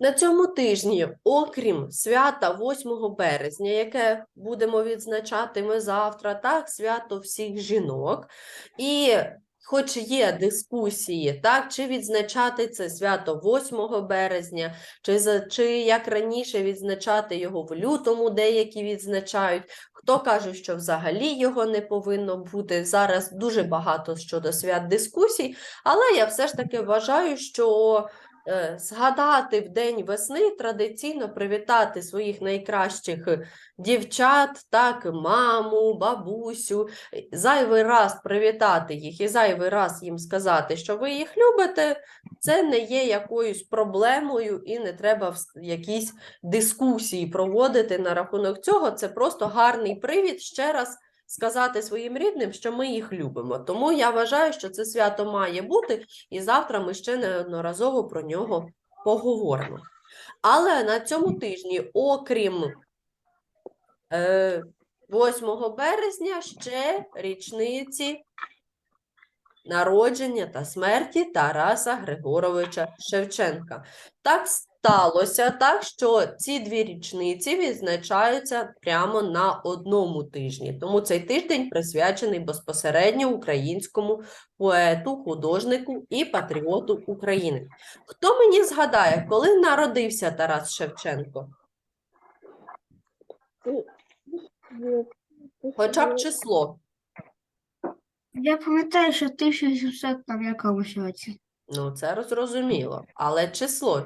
На цьому тижні, окрім свята 8 березня, яке будемо відзначати ми завтра, так, свято всіх жінок, і хоч є дискусії, так, чи відзначати це свято 8 березня, чи, чи як раніше відзначати його в лютому, деякі відзначають, хто каже, що взагалі його не повинно бути. Зараз дуже багато щодо свят дискусій, але я все ж таки вважаю, що згадати в день весни традиційно привітати своїх найкращих е, дівчат, так, маму, бабусю, е, зайвий раз привітати їх і зайвий раз їм сказати, що ви їх любите, це не є якоюсь проблемою і не треба якісь дискусії проводити на рахунок цього. Це просто гарний привід ще раз сказати своїм рідним, що ми їх любимо. Тому я вважаю, що це свято має бути, і завтра ми ще неодноразово про нього поговоримо. Але на цьому тижні, окрім е, 8 березня, ще річниці народження та смерті Тараса Григоровича Шевченка. Так сталося так, що ці дві річниці відзначаються прямо на одному тижні. Тому цей тиждень присвячений безпосередньо українському поету, художнику і патріоту України. Хто мені згадає, коли народився Тарас Шевченко? Хоча б число. Я пам'ятаю, що 1700 там якомусь році. Ну, це зрозуміло. Але число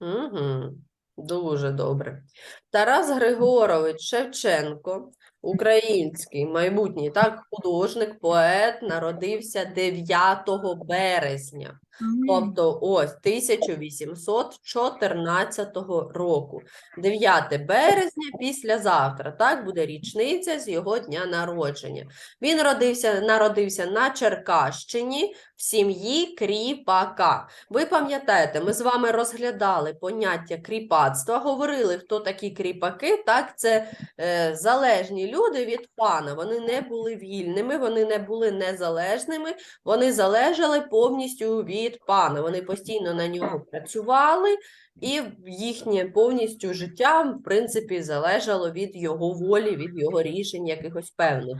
Угу. Дуже добре. Тарас Григорович Шевченко, український майбутній так, художник, поет, народився 9 березня. Тобто ось 1814 року. 9 березня післязавтра, так буде річниця з його дня народження. Він родився, народився на Черкащині в сім'ї кріпака. Ви пам'ятаєте, ми з вами розглядали поняття кріпацтва, говорили, хто такі кріпаки. Так, це е, залежні люди від пана. Вони не були вільними, вони не були незалежними, вони залежали повністю від пана. Вони постійно на нього працювали, і їхнє повністю життя, в принципі, залежало від його волі, від його рішень якихось певних.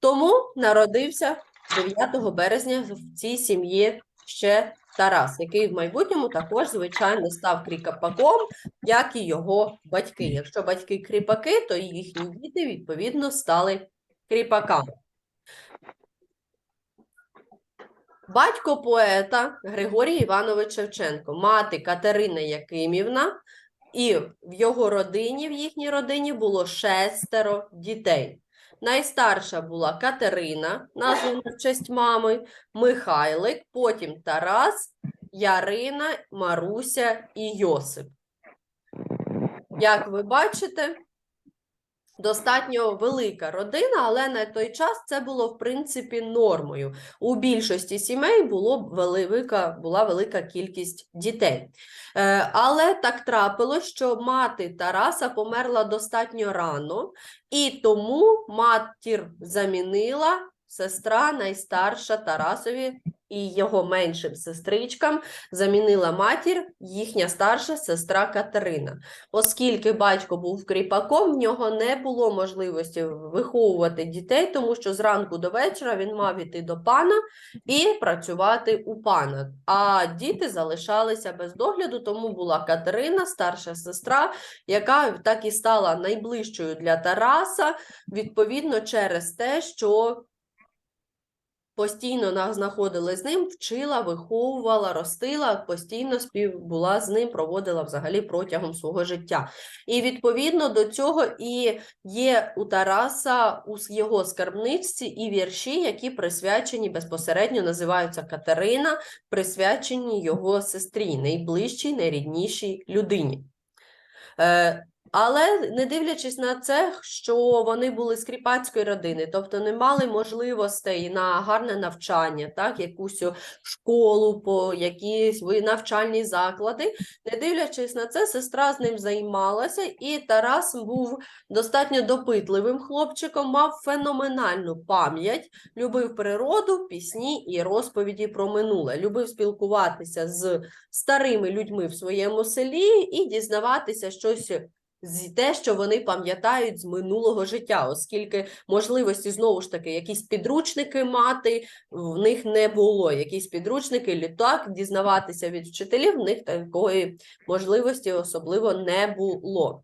Тому народився 9 березня в цій сім'ї ще Тарас, який в майбутньому також, звичайно, став кріпаком, як і його батьки. Якщо батьки кріпаки, то їхні діти, відповідно, стали кріпаками. Батько поета Григорій Іванович Шевченко, мати Катерина Якимівна, і в його родині, в їхній родині було шестеро дітей. Найстарша була Катерина, названа в честь мами, Михайлик, потім Тарас, Ярина, Маруся і Йосип. Як ви бачите, достатньо велика родина, але на той час це було в принципі нормою. У більшості сімей було велика, була велика кількість дітей. Е, але так трапилось, що мати Тараса померла достатньо рано, і тому матір замінила сестра найстарша Тарасові і його меншим сестричкам замінила матір їхня старша сестра Катерина. Оскільки батько був кріпаком, в нього не було можливості виховувати дітей, тому що зранку до вечора він мав іти до пана і працювати у пана. А діти залишалися без догляду, тому була Катерина, старша сестра, яка так і стала найближчою для Тараса, відповідно через те, що постійно на- знаходилась з ним, вчила, виховувала, ростила, постійно спів була з ним, проводила взагалі протягом свого життя. І відповідно до цього і є у Тараса у його скарбничці і вірші, які присвячені безпосередньо називаються Катерина, присвячені його сестрі, найближчій, найріднішій людині. Але не дивлячись на це, що вони були з кріпацької родини, тобто не мали можливостей на гарне навчання, так, якусь школу, по якісь навчальні заклади. Не дивлячись на це, сестра з ним займалася, і Тарас був достатньо допитливим хлопчиком, мав феноменальну пам'ять, любив природу, пісні і розповіді про минуле, любив спілкуватися з старими людьми в своєму селі і дізнаватися щось те, що вони пам'ятають з минулого життя, оскільки можливості знову ж таки якісь підручники мати в них не було. Якісь підручники, літак, дізнаватися від вчителів, в них такої можливості особливо не було.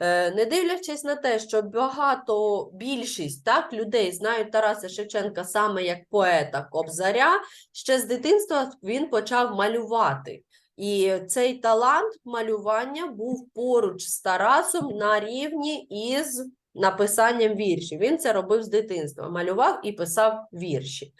Е, Не дивлячись на те, що багато більшість так людей знають Тараса Шевченка саме як поета Кобзаря, ще з дитинства він почав малювати. І цей талант малювання був поруч з Тарасом на рівні із написанням віршів. Він це робив з дитинства, малював і писав вірші.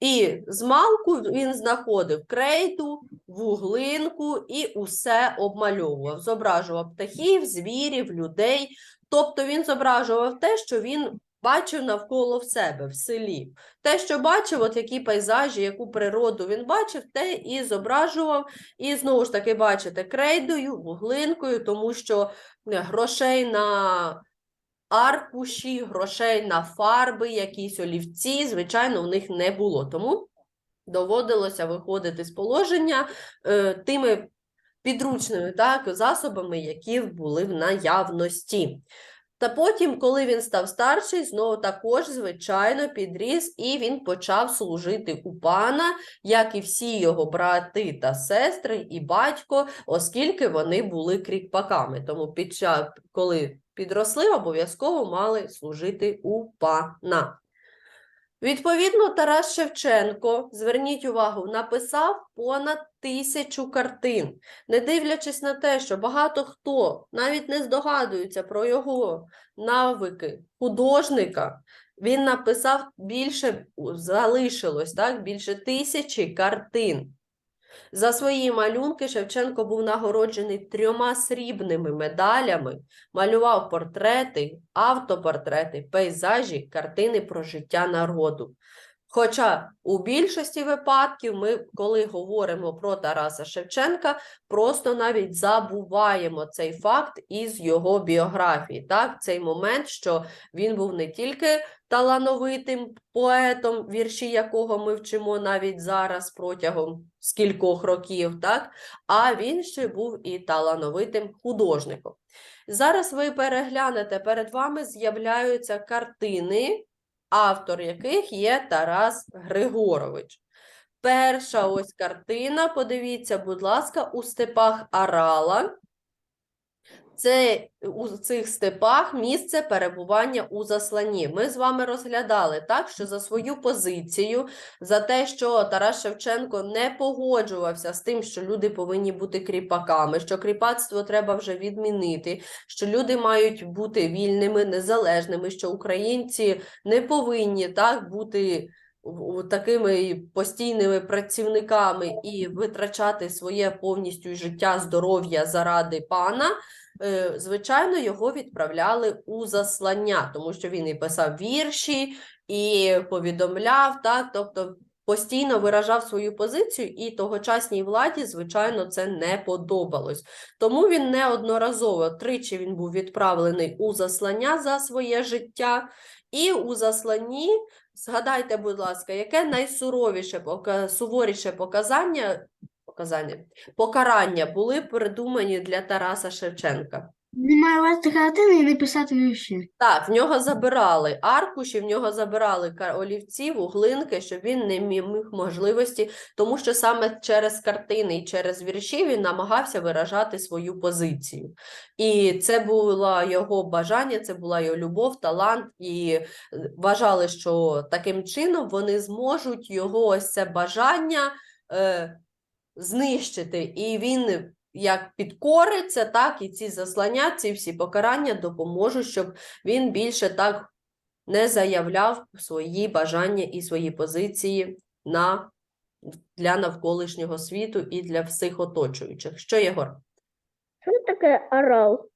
І з малку він знаходив крейду, вуглинку і усе обмальовував. Зображував птахів, звірів, людей. Тобто він зображував те, що він бачив навколо в себе в селі. Те, що бачив, от які пейзажі, яку природу він бачив, те і зображував. І знову ж таки, бачите, крейдою, вуглинкою, тому що е, грошей на аркуші, грошей на фарби, якісь олівці, звичайно, у них не було. Тому доводилося виходити з положення е, тими підручними так, засобами, які були в наявності. Та потім, коли він став старший, знову також, звичайно, підріс, і він почав служити у пана, як і всі його брати та сестри, і батько, оскільки вони були кріпаками. Тому під час, коли підросли, обов'язково мали служити у пана. Відповідно, Тарас Шевченко, зверніть увагу, написав понад тисячу картин, не дивлячись на те, що багато хто навіть не здогадується про його навики художника, він написав більше, залишилось так, більше тисячі картин. За свої малюнки Шевченко був нагороджений трьома срібними медалями, малював портрети, автопортрети, пейзажі, картини про життя народу. Хоча у більшості випадків ми, коли говоримо про Тараса Шевченка, просто навіть забуваємо цей факт із його біографії. Так, цей момент, що він був не тільки талановитим поетом, вірші якого ми вчимо навіть зараз протягом скількох років, так, а він ще був і талановитим художником. Зараз ви переглянете, перед вами з'являються картини, автор яких є Тарас Григорович. Перша ось картина, подивіться, будь ласка, у степах Арала. Це у цих степах місце перебування у засланні. Ми з вами розглядали так, що за свою позицію, за те, що Тарас Шевченко не погоджувався з тим, що люди повинні бути кріпаками, що кріпацтво треба вже відмінити, що люди мають бути вільними, незалежними, що українці не повинні так бути такими постійними працівниками і витрачати своє повністю життя, здоров'я заради пана. Е, Звичайно, його відправляли у заслання, тому що він і писав вірші, і повідомляв, так, тобто постійно виражав свою позицію, і тогочасній владі, звичайно, це не подобалось. Тому він неодноразово тричі він був відправлений у заслання за своє життя, і у засланні, згадайте, будь ласка, яке найсуровіше, суворіше показання, показання, покарання були придумані для Тараса Шевченка. Не малювати картини і не писати вірші. Так, в нього забирали аркуші, в нього забирали олівці, вуглинки, щоб він не міг можливості, тому що саме через картини і через вірші він намагався виражати свою позицію. І це було його бажання, це була його любов, талант, і е, вважали, що таким чином вони зможуть його ось це бажання е, знищити. І він як підкориться, так і ці заслання, ці всі покарання допоможуть, щоб він більше так не заявляв свої бажання і свої позиції на, для навколишнього світу і для всіх оточуючих. Що, Єгор? Що таке орал?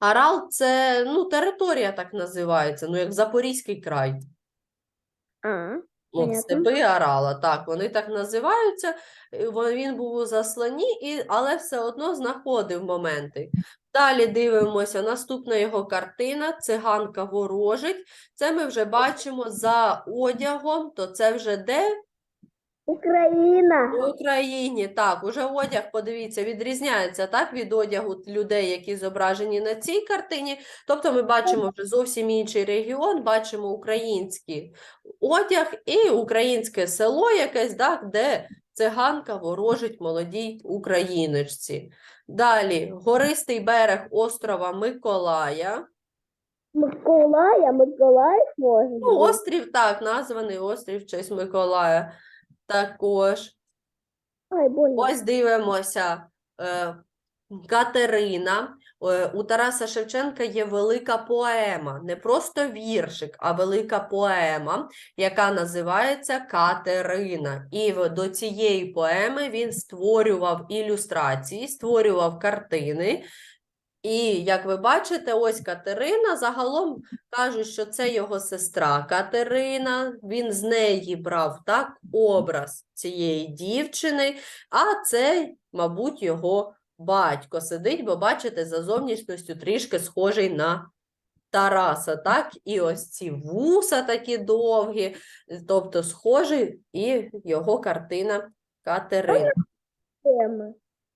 Арал це ну, територія так називається, ну як Запорізький край. А. степи Арала, так, вони так називаються. Він був у засланні, і, але все одно знаходив моменти. Далі дивимося, наступна його картина Циганка ворожить. Це ми вже бачимо за одягом, то це вже де? Україна. В Україні. Так, уже одяг, подивіться, відрізняється так від одягу людей, які зображені на цій картині. Тобто ми бачимо вже зовсім інший регіон, бачимо український одяг і українське село якесь, так, де циганка ворожить молодій україночці. Далі гористий берег острова Миколая. Миколая, Миколаїв може Ну, острів, так, названий острів в честь Миколая. Також. Ой, больно. Ось дивимося. Е, Катерина. Е, У Тараса Шевченка є велика поема, не просто віршик, а велика поема, яка називається Катерина. І до цієї поеми він створював ілюстрації, створював картини. І як ви бачите, ось Катерина. Загалом кажуть, що це його сестра Катерина. Він з неї брав так образ цієї дівчини, а це, мабуть, його батько сидить, бо бачите, за зовнішністю трішки схожий на Тараса, так? І ось ці вуса такі довгі, тобто схожий і його картина Катерина.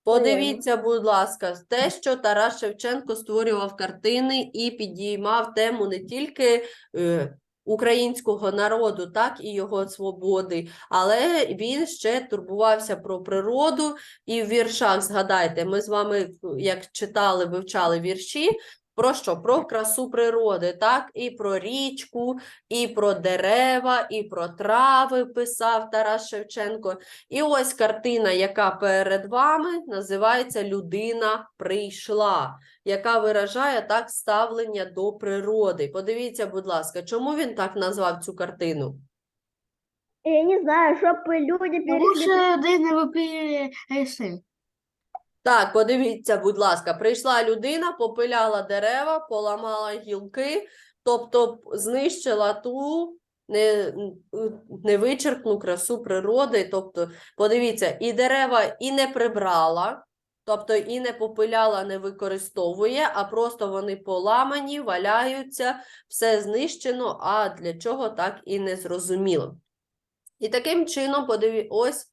Подивіться, будь ласка, те, що Тарас Шевченко створював картини і підіймав тему не тільки е, українського народу, так і його свободи, але він ще турбувався про природу. І в віршах, згадайте, ми з вами, як читали, вивчали вірші. Про що? Про красу природи, так? І про річку, і про дерева, і про трави писав Тарас Шевченко. І ось картина, яка перед вами, називається Людина прийшла, яка виражає так ставлення до природи. Подивіться, будь ласка, чому він так назвав цю картину? Я не знаю, чтобы люди Тому що не син. Так, подивіться, будь ласка, прийшла людина, попиляла дерева, поламала гілки, тобто знищила ту не, невичерпну красу природи. Тобто, подивіться, і дерева і не прибрала, тобто і не попиляла, не використовує, а просто вони поламані, валяються, все знищено, а для чого так і не зрозуміло. І таким чином, подиві, ось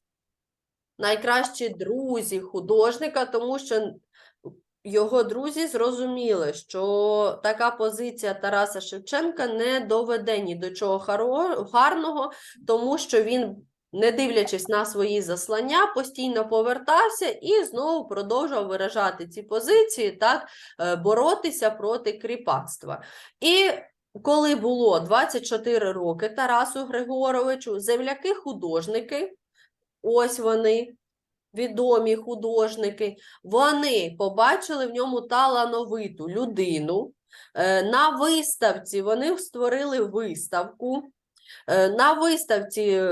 найкращі друзі художника, тому що його друзі зрозуміли, що така позиція Тараса Шевченка не доведе ні до чого гарного, тому що він, не дивлячись на свої заслання, постійно повертався і знову продовжував виражати ці позиції, так, е, боротися проти кріпацтва. І коли було 24 роки Тарасу Григоровичу, земляки-художники, ось вони, відомі художники, вони побачили в ньому талановиту людину. Е, На виставці вони створили виставку. Е, На виставці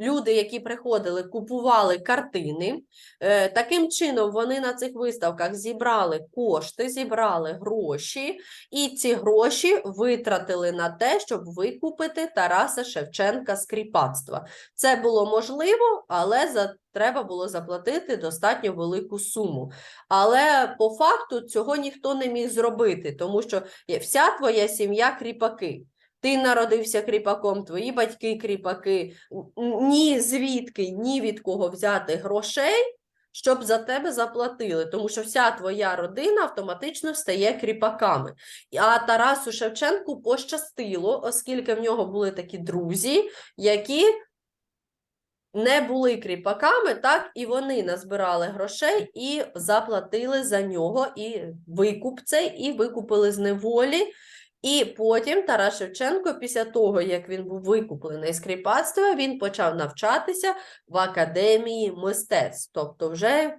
люди, які приходили, купували картини. Е, Таким чином, вони на цих виставках зібрали кошти, зібрали гроші, і ці гроші витратили на те, щоб викупити Тараса Шевченка з кріпацтва. Це було можливо, але за треба було заплатити достатньо велику суму. Але по факту цього ніхто не міг зробити, тому що вся твоя сім'я кріпаки. Ти народився кріпаком, твої батьки кріпаки. Ні звідки, ні від кого взяти грошей, щоб за тебе заплатили, тому що вся твоя родина автоматично стає кріпаками. А Тарасу Шевченку пощастило, оскільки в нього були такі друзі, які не були кріпаками, так, і вони назбирали грошей і заплатили за нього і викуп цей, і викупили з неволі. І потім Тарас Шевченко, після того, як він був викуплений з кріпацтва, він почав навчатися в академії мистецтв. Тобто, вже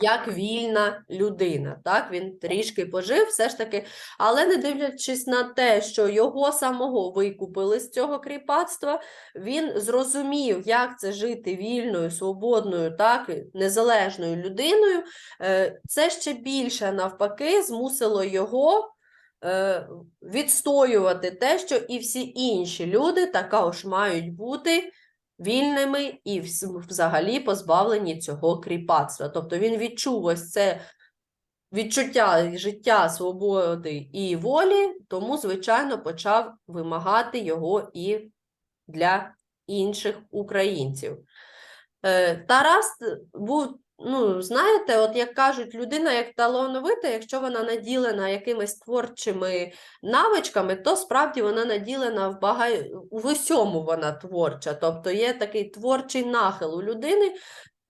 як вільна людина. Так, він трішки пожив, все ж таки, але не дивлячись на те, що його самого викупили з цього кріпацтва, він зрозумів, як це жити вільною, свободною, так, незалежною людиною. Е, Це ще більше навпаки змусило його. Е, Відстоювати те, що і всі інші люди також мають бути вільними і взагалі позбавлені цього кріпацтва. Тобто він відчув ось це відчуття життя, свободи і волі, тому, звичайно, почав вимагати його і для інших українців. Е, Тарас був, ну, знаєте, от як кажуть, людина як талановита, якщо вона наділена якимись творчими навичками, то справді вона наділена в бага... в усьому вона творча. Тобто є такий творчий нахил у людини.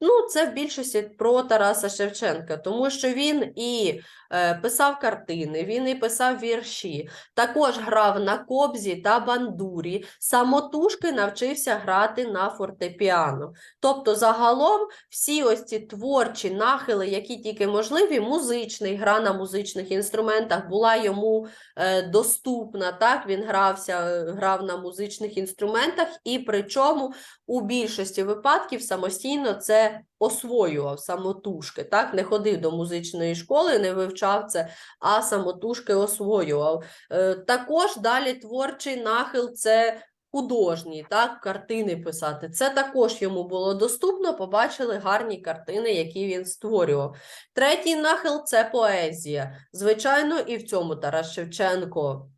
Ну, це в більшості про Тараса Шевченка, тому що він і е, писав картини, він і писав вірші, також грав на кобзі та бандурі, самотужки навчився грати на фортепіано. Тобто, загалом, всі ось ці творчі нахили, які тільки можливі, музичний, гра на музичних інструментах була йому е, доступна. Так, він грався, е, грав на музичних інструментах, і причому у більшості випадків самостійно це освоював самотужки. Так, не ходив до музичної школи, не вивчав це, а самотужки освоював. Е, також далі творчий нахил це художній, так, картини писати. Це також йому було доступно, побачили гарні картини, які він створював. Третій нахил це поезія. Звичайно, і в цьому Тарас Шевченко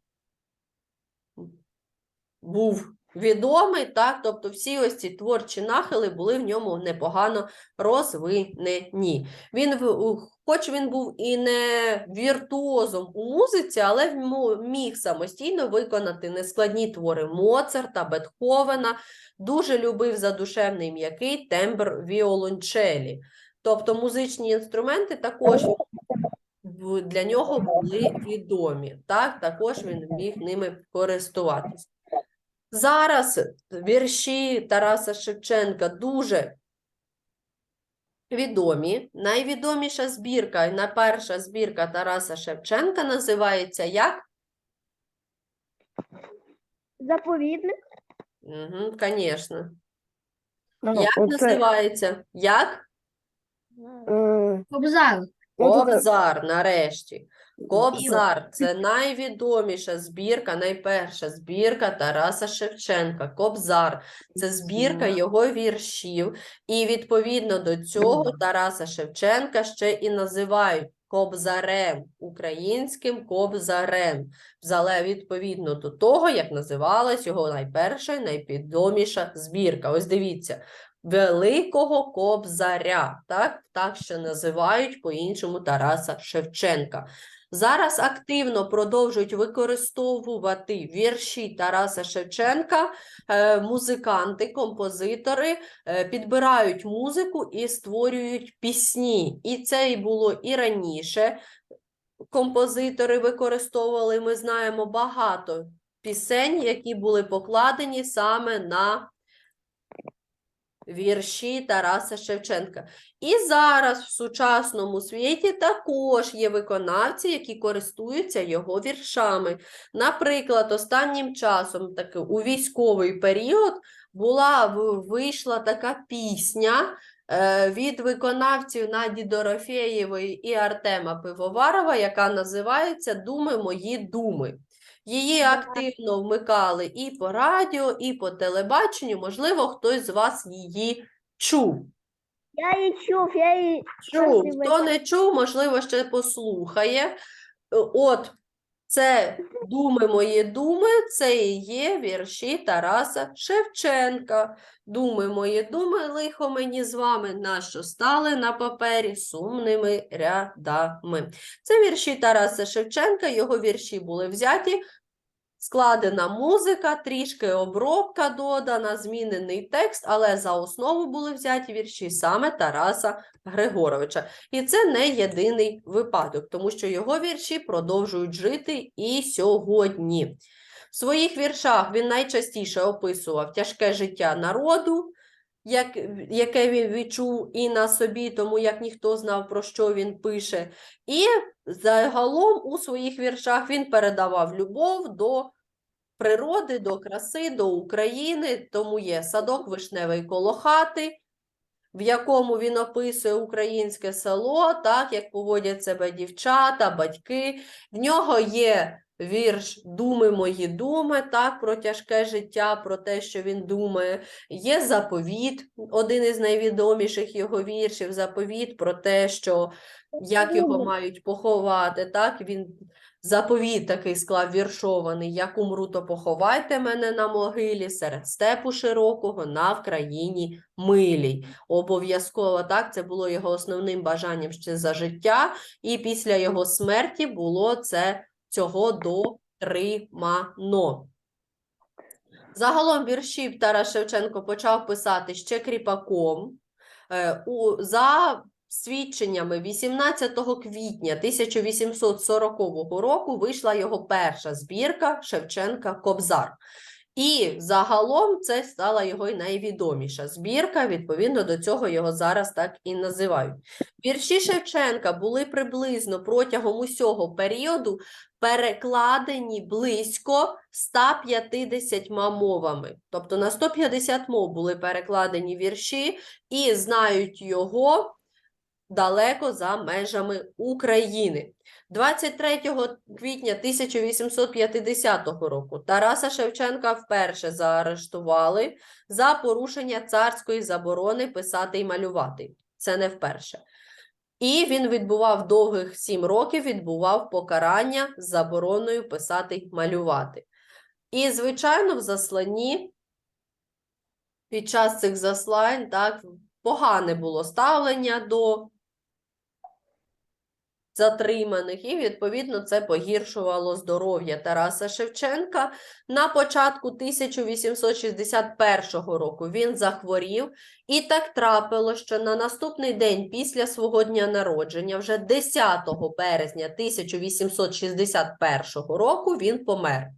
був відомий, так, тобто всі ось ці творчі нахили були в ньому непогано розвинені. Він, хоч він був і не віртуозом у музиці, але міг самостійно виконати нескладні твори Моцарта, Бетховена, дуже любив задушевний м'який тембр віолончелі. Тобто музичні інструменти також для нього були відомі. Так? Також він міг ними користуватись. Зараз вірші Тараса Шевченка дуже відомі. Найвідоміша збірка, і найперша збірка Тараса Шевченка називається як? Заповідник. Угу, звісно. Ну, Як оце, називається? Як? е, Кобзар. Кобзар, нарешті. Кобзар це найвідоміша збірка, найперша збірка Тараса Шевченка. Кобзар це збірка його віршів, і відповідно до цього Тараса Шевченка ще і називають Кобзарем, українським Кобзарем, зале відповідно до того, як називалась його найперша і найвідоміша збірка. Ось дивіться. Великого Кобзаря, так, так що називають по-іншому Тараса Шевченка. Зараз активно продовжують використовувати вірші Тараса Шевченка, е, музиканти, композитори е, підбирають музику і створюють пісні. І це і було і раніше. Композитори використовували, ми знаємо, багато пісень, які були покладені саме на вірші Тараса Шевченка. І зараз в сучасному світі також є виконавці, які користуються його віршами. Наприклад, останнім часом, таки у військовий період, була вийшла така пісня. е, Від виконавців Наді Дорофєєвої і Артема Пивоварова, яка називається Думи мої думи. Її активно вмикали і по радіо, і по телебаченню. Можливо, хтось з вас її чув. Я її чув, я її Чув. Хто не чув, можливо, ще послухає. Е, От це думи мої думи, це і є вірші Тараса Шевченка. Думи мої думи, лихо мені з вами, нащо стали на папері сумними рядами. Це вірші Тараса Шевченка, його вірші були взяті. Складена музика, трішки обробка додана, змінений текст, але за основу були взяті вірші саме Тараса Григоровича. І це не єдиний випадок, тому що його вірші продовжують жити і сьогодні. В своїх віршах він найчастіше описував тяжке життя народу, як, яке він відчув і на собі, тому як ніхто знав, про що він пише. І загалом у своїх віршах він передавав любов до природи, до краси, до України. Тому є садок вишневий коло хати, в якому він описує українське село, так як поводять себе дівчата, батьки. В нього є вірш Думи мої думи, так, про тяжке життя, про те, що він думає. Є заповіт, один із найвідоміших його віршів, заповіт про те, що як його мають поховати. Так, він заповіт такий склав віршований: як умру, то поховайте мене на могилі серед степу широкого на Вкраїні милій. Обов'язково так, це було його основним бажанням ще за життя, і після його смерті було це цього дотримано. Загалом віршів Тарас Шевченко почав писати ще кріпаком. Е, У, за свідченнями 18 квітня 1840 року вийшла його перша збірка Шевченка Кобзар. І загалом це стала його найвідоміша збірка. Відповідно до цього його зараз так і називають. Вірші Шевченка були приблизно протягом усього періоду перекладені близько 150 мовами. Тобто на 150 мов були перекладені вірші і знають його далеко за межами України. 23 квітня 1850 року Тараса Шевченка вперше заарештували за порушення царської заборони писати і малювати. Це не вперше. І він відбував довгих сім років, відбував покарання з забороною писати й малювати. І, звичайно, в засланні під час цих заслань так, погане було ставлення до затриманих, і, відповідно, це погіршувало здоров'я Тараса Шевченка. На початку 1861 року він захворів, і так трапило, що на наступний день після свого дня народження, вже 10 березня 1861 року, він помер.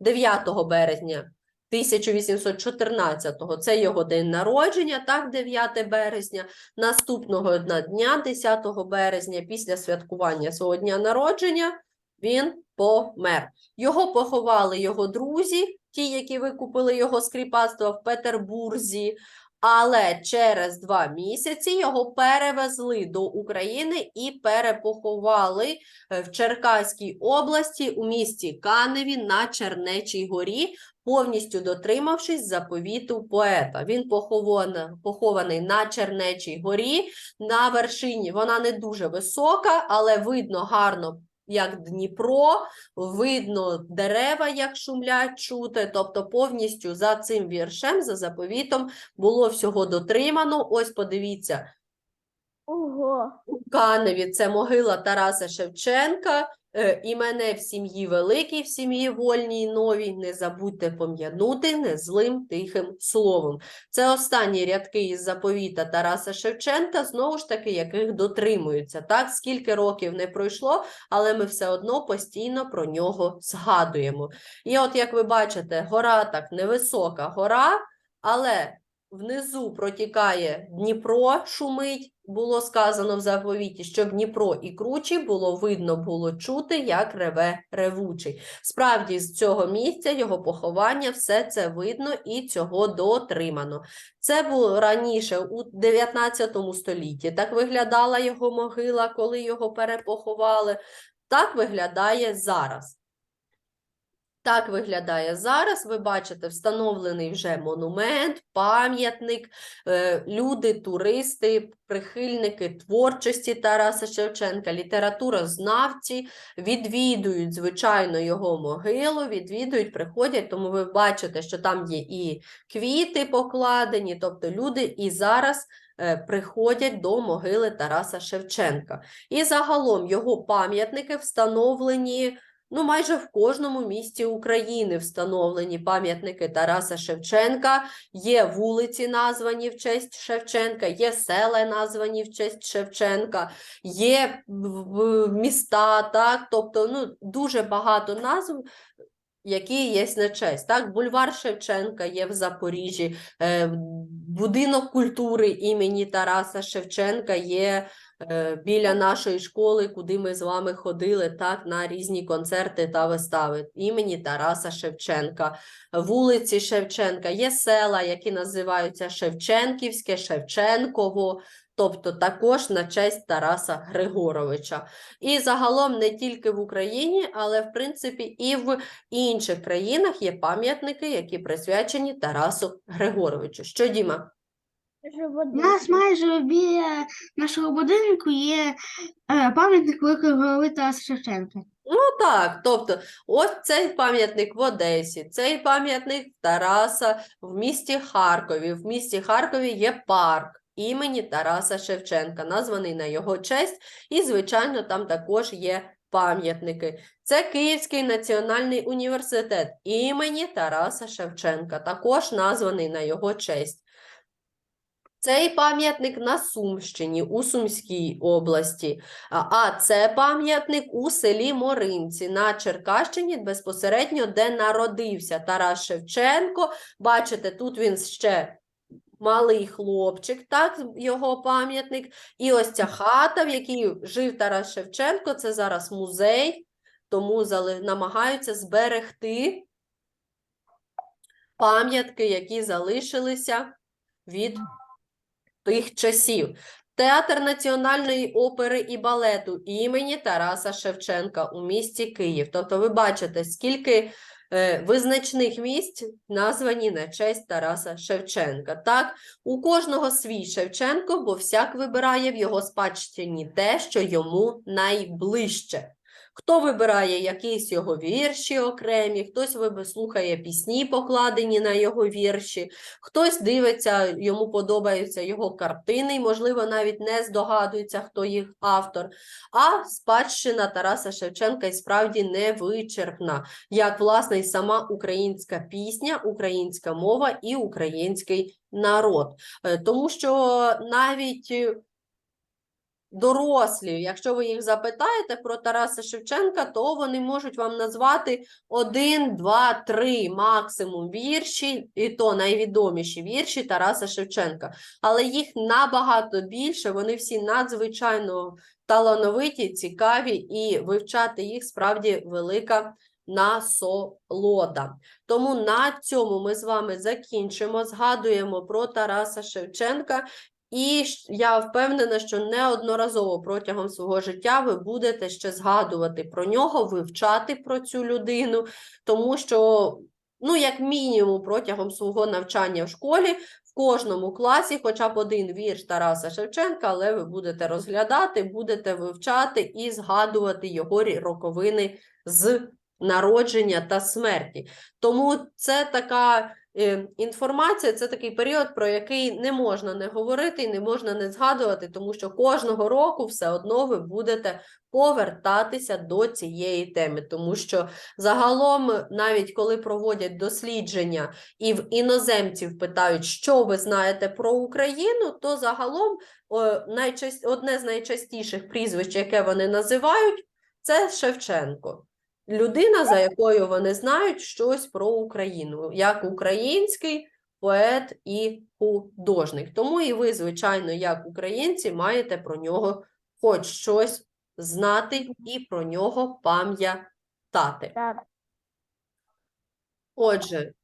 9 березня 1814-го це його день народження, так, 9 березня. Наступного дня, 10 березня, після святкування свого дня народження, він помер. Його поховали його друзі, ті, які викупили його з в Петербурзі. Але через два місяці його перевезли до України і перепоховали е, в Черкаській області у місті Каневі на Чернечій горі, повністю дотримавшись заповіту поета. Він похований, похований на Чернечій горі, на вершині. Вона не дуже висока, але видно гарно. Як Дніпро, видно дерева, як шумлять чути, тобто повністю за цим віршем, за заповітом, було всього дотримано. Ось подивіться, Ого. у Каневі це могила Тараса Шевченка. Е, І мене в сім'ї великій, в сім'ї вольній новій, не забудьте пом'янути незлим тихим словом. Це останні рядки із заповіта Тараса Шевченка, знову ж таки, яких дотримуються. Так, скільки років не пройшло, але ми все одно постійно про нього згадуємо. І от, як ви бачите, гора так невисока гора, але внизу протікає Дніпро, шумить, було сказано в заповіті, що Дніпро і кручі було видно, було чути, як реве ревучий. Справді, з цього місця його поховання, все це видно і цього дотримано. Це було раніше у 19 столітті. Так виглядала його могила, коли його перепоховали. Так виглядає зараз. Так виглядає зараз. Ви бачите, встановлений вже монумент, пам'ятник, е, люди, туристи, прихильники творчості Тараса Шевченка, літературознавці відвідують, звичайно, його могилу, відвідують, приходять, тому ви бачите, що там є і квіти покладені, тобто люди і зараз е, приходять до могили Тараса Шевченка. І загалом його пам'ятники встановлені Ну, майже в кожному місті України встановлені пам'ятники Тараса Шевченка, є вулиці, названі в честь Шевченка, є села, названі в честь Шевченка, є міста, так, тобто ну, дуже багато назв, які є на честь. Так, бульвар Шевченка є в Запоріжжі, е, будинок культури імені Тараса Шевченка є біля нашої школи, куди ми з вами ходили так, на різні концерти та вистави імені Тараса Шевченка. Вулиці Шевченка, є села, які називаються Шевченківське, Шевченково, тобто також на честь Тараса Григоровича. І загалом не тільки в Україні, але в принципі і в інших країнах є пам'ятники, які присвячені Тарасу Григоровичу. Що, Діма? У нас майже біля нашого будинку є е, пам'ятник великого голови Тараса Шевченка. Ну так, тобто, ось цей пам'ятник в Одесі, цей пам'ятник Тараса в місті Харкові. В місті Харкові є парк імені Тараса Шевченка, названий на його честь, і, звичайно, там також є пам'ятники. Це Київський національний університет імені Тараса Шевченка, також названий на його честь. Цей пам'ятник на Сумщині, у Сумській області. А це пам'ятник у селі Моринці на Черкащині, безпосередньо, де народився Тарас Шевченко. Бачите, тут він ще малий хлопчик, так, його пам'ятник. І ось ця хата, в якій жив Тарас Шевченко, це зараз музей, тому намагаються зберегти пам'ятки, які залишилися від тих часів. Театр Національної опери і балету імені Тараса Шевченка у місті Київ. Тобто ви бачите, скільки е, визначних місць названі на честь Тараса Шевченка. Так, у кожного свій Шевченко, бо всяк вибирає в його спадщині те, що йому найближче. Хто вибирає якісь його вірші окремі, хтось слухає пісні, покладені на його вірші, Хтось дивиться, йому подобаються його картини, і, можливо, навіть не здогадується, хто їх автор. А спадщина Тараса Шевченка і справді невичерпна, як власне і сама українська пісня, українська мова і український народ. Е, Тому що навіть дорослі, якщо ви їх запитаєте про Тараса Шевченка, то вони можуть вам назвати один, два, три максимум вірші, і то найвідоміші вірші Тараса Шевченка. Але їх набагато більше, вони всі надзвичайно талановиті, цікаві, і вивчати їх справді велика насолода. Тому на цьому ми з вами закінчимо, згадуємо про Тараса Шевченка. І я впевнена, що неодноразово протягом свого життя ви будете ще згадувати про нього, вивчати про цю людину, тому що, ну, як мінімум, протягом свого навчання в школі в кожному класі хоча б один вірш Тараса Шевченка, але ви будете розглядати, будете вивчати і згадувати його роковини з народження та смерті. Тому це така е, інформація, це такий період, про який не можна не говорити і не можна не згадувати, тому що кожного року все одно ви будете повертатися до цієї теми, тому що загалом, навіть коли проводять дослідження і в іноземців питають, що ви знаєте про Україну, то загалом одне з найчастіших прізвищ, яке вони називають, це Шевченко. Людина, за якою вони знають щось про Україну, як український поет і художник. Тому і ви, звичайно, як українці, маєте про нього хоч щось знати і про нього пам'ятати. Отже,